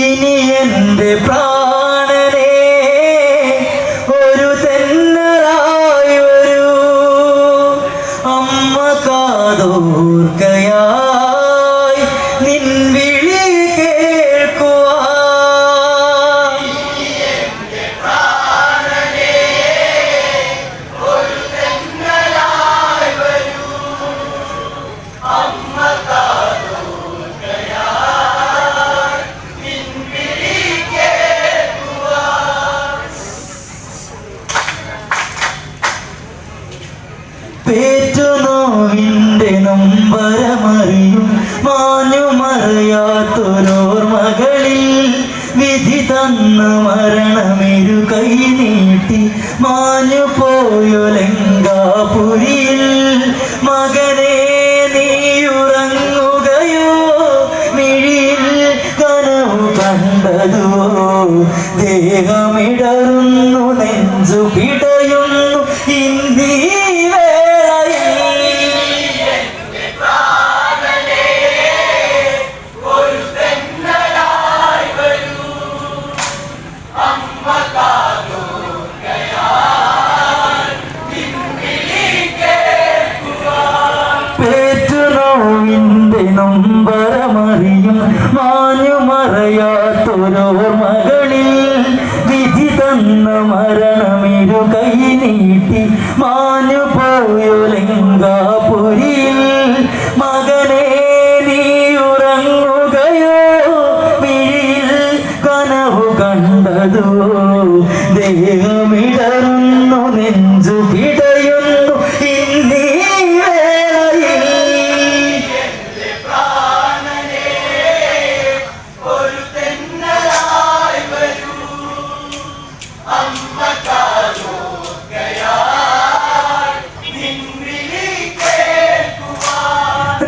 ഇനി എന്റെ പ്രാ అంజు బిడయుండు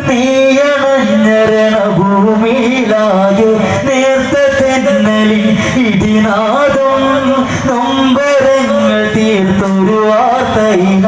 തീയണഞ്ഞരണ ഭൂമിയിലായ നേർത്ത തെന്നലിൻ ഇടിനാദം നൊമ്പരങ്ങൾ തീർത്തൊരു വാർത്തയിന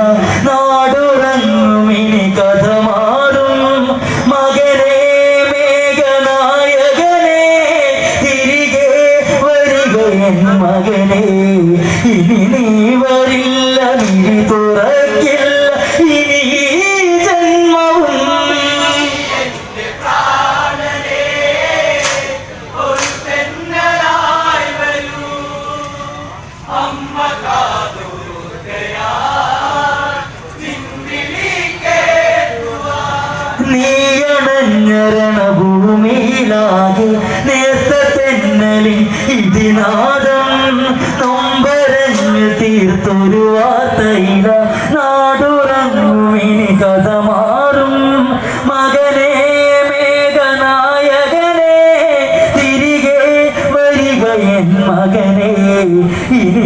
feel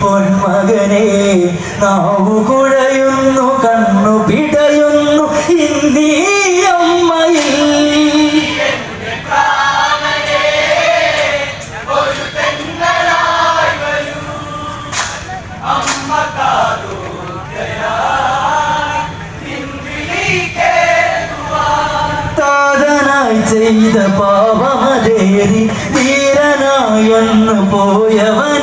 പൊന്മകനെ നാവു കുഴയുന്നു കണ്ണു പിടയുന്നു ഇന്ത്യമ്മയിൽ ചെയ്ത പാപമതേരി ധീരനായൊന്നു പോയവൻ.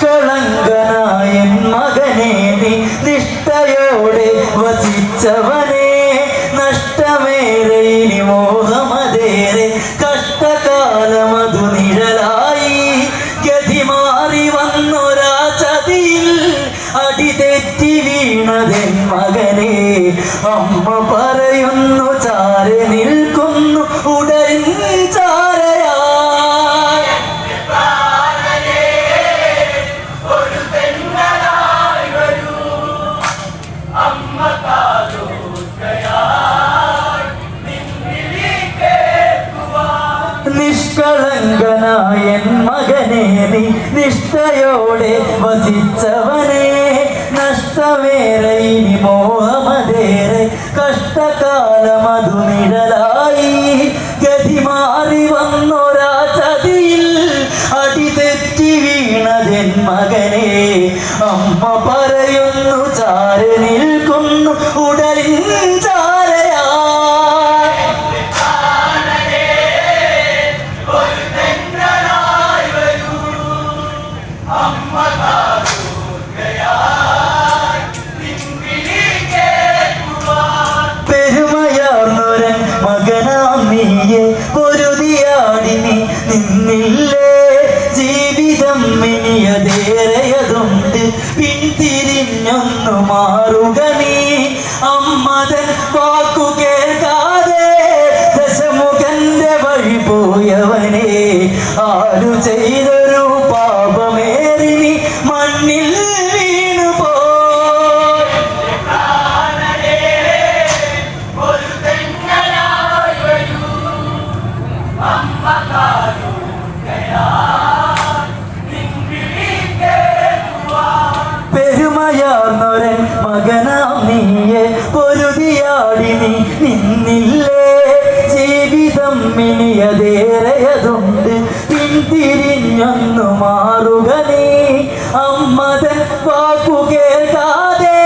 നിഷ്കളങ്കനായ മകനെ നീ നിഷ്ഠയോടെ വസിച്ചവൻ നിഷ്ഠയോടെ വസിച്ചവനെ നഷ്ടമേറെ ഇനി മോഹമതേറെ. കഷ്ടകാലമതു നിഴലായി ഗതി മാറി വന്നൊരാ ചതിയിൽ അടി തെറ്റി വീണതെൻ മകനെ അമ്മ പറയുന്നു ചാരനിൽക്കുന്നു ഉടലിൻ ചാര കണിയതേറയതുണ്ട് പിന്തിരിഞ്ഞൊന്നു മാറുക നീ അമ്മതൻ വാക്കു കേൾക്കാതെ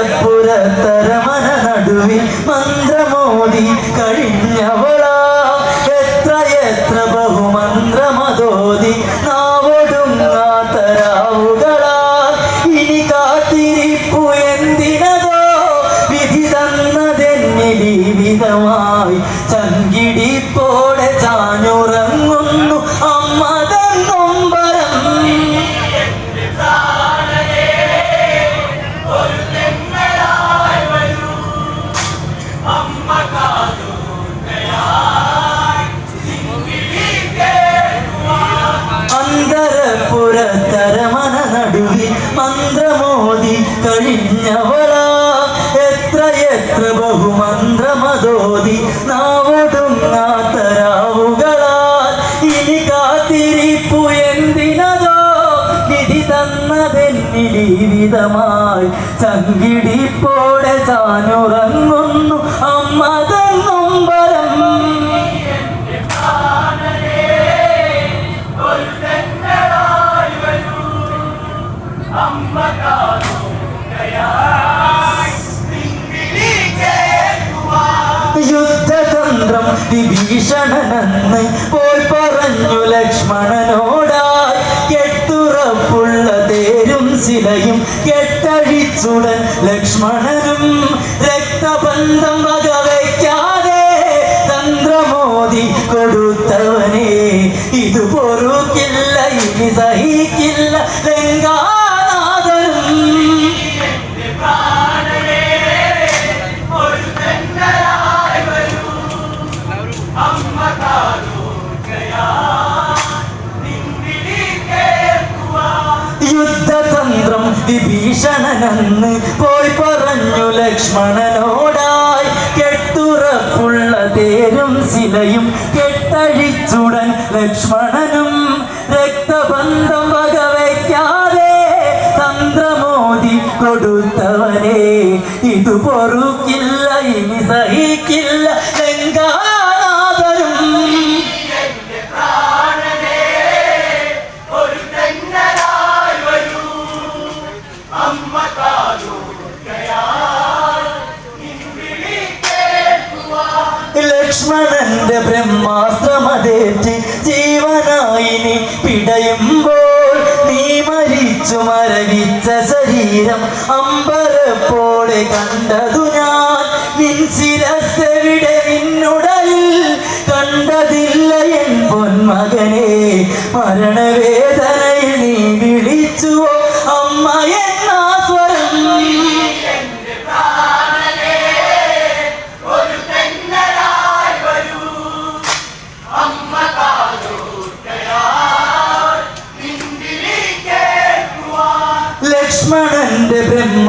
മലപ്പുറത്തരമന നടുവിൽ മന്ത്രമോദി കഴിഞ്ഞവളാ. എത്ര എത്ര ബഹുമന്ത്രമതോതി ജീവിതമായി ചങ്കിടിപ്പോടെ ചാനുറങ്ങുന്നു അമ്മ പരം യുദ്ധതന്ത്രം വിഭീഷണനെന്ന് പോൽ പറഞ്ഞു ലക്ഷ്മണനോടായി. കെട്ടുറപ്പുള്ള തേരും ശിലയും കെട്ടഴിച്ചുടൻ ലക്ഷ്മണനും രക്തബന്ധം വകവയ്ക്കാതെ തന്ത്രമോദി കൊടുത്തവനെ ഇത് പൊറുക്കില്ല ഇനി സഹിക്കില്ല വിഭീഷണനെന്ന് പോയി പറഞ്ഞു ലക്ഷ്മണനോടായി. കെട്ടുറപ്പുള്ള തേരും ശിലയും കെട്ടഴിച്ചുടൻ ലക്ഷ്മണനും രക്തബന്ധം വകവയ്ക്കാതെ തന്ത്രമോദി കൊടുത്തവനെ. ഇത് പൊറുക്കില്ല ഇനി സഹിക്കില്ല. ലക്ഷ്മണന്റെ ബ്രഹ്മാസ്ത്രമതേറ്റ് ജീവനായി നീ പിടയുമ്പോൾ നീ മരിച്ചു മരവിച്ച ശരീരം അമ്പരപ്പോളെ കണ്ടതു ഞാൻ. നിൻ ശിരസ്സെവിടെ നിന്നുടലിൽ കണ്ടതില്ല എൻ പൊന്മകനെ മരണവേദനയിൽ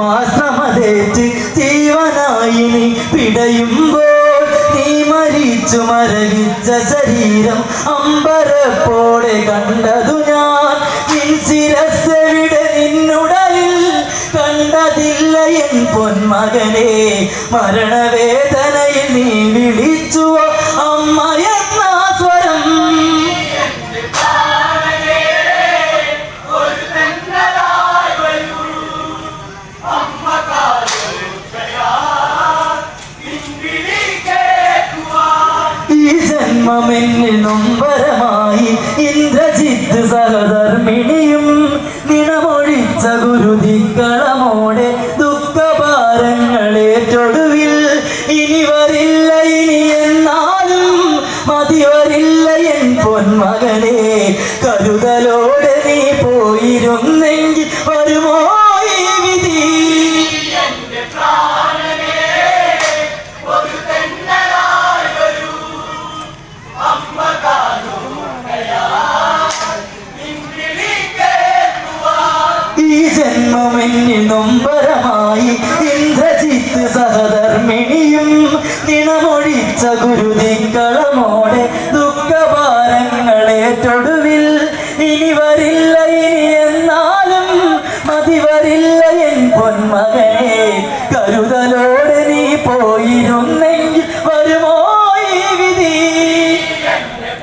ലക്ഷ്മണന്റെ ജീവനായിനി പിടയുമ്പോൾ നീ മരിച്ചു മരവിച്ച ശരീരം അമ്പരപ്പോടെ കണ്ടതു ഞാൻ. നിൻ ശിരസ്സെവിടെ നിന്നുടലിൽ കണ്ടതില്ല എൻ പൊന്മകനെ. മരണവേദനയിൽ നീ വിളിച്ചുവോ? അമ്മ ജന്മമെന്നിൽ നൊമ്പരമായി ഇന്ദ്രജിത്ത് സഹധർമ്മിണിയും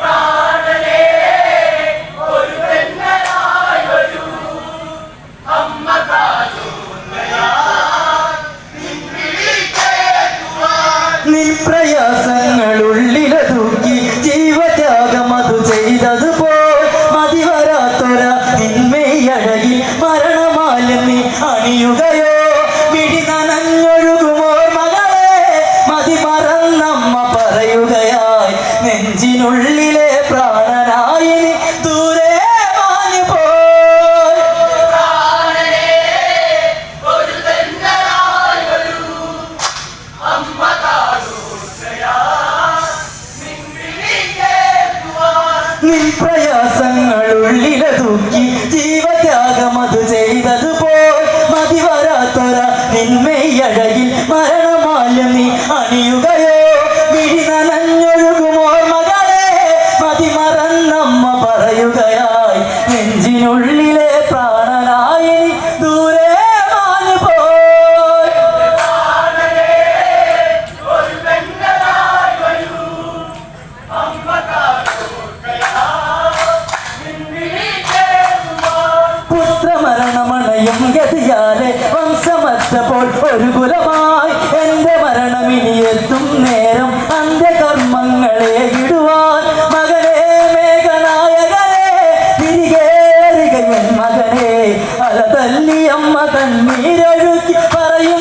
നിൻ எழுக்கி பறையும்